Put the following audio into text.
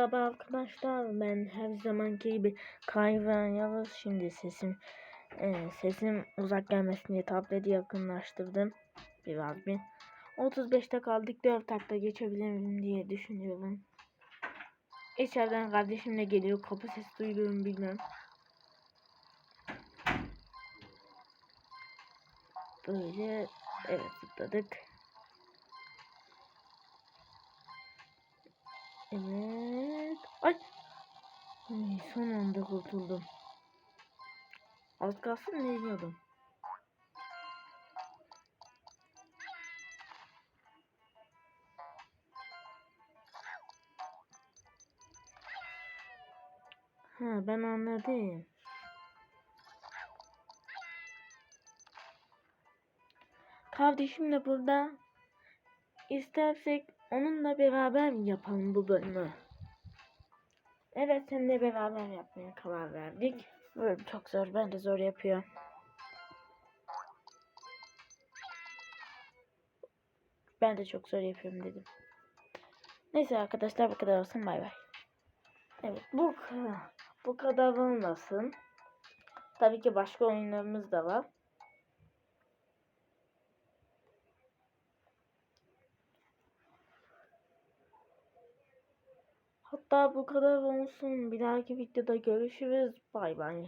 Merhaba arkadaşlar ben her zamanki gibi Kayvan Yavuz. Şimdi sesim e, sesim uzak gelmesin diye tableti yakınlaştırdım. Biraz bir 35'te kaldık 4 dakika geçebilirim diye düşünüyorum. İçeriden kardeşim de geliyor kapı sesi duyuyorum bilmem Böyle evet zıpladık. Evet. Ay. Ay, son anda kurtuldum. Az kalsın ne yiyordum. Ha ben anladım. Kardeşim de burada. İstersek onunla beraber yapalım bu bölümü. Evet seninle beraber yapmaya karar verdik. Bölüm çok zor. Ben de zor yapıyorum. Ben de çok zor yapıyorum dedim. Neyse arkadaşlar bu kadar olsun. Bay bay. Evet bu bu kadar olmasın. Tabii ki başka oyunlarımız da var. Hatta bu kadar olsun. Bir dahaki videoda görüşürüz. Bay bay.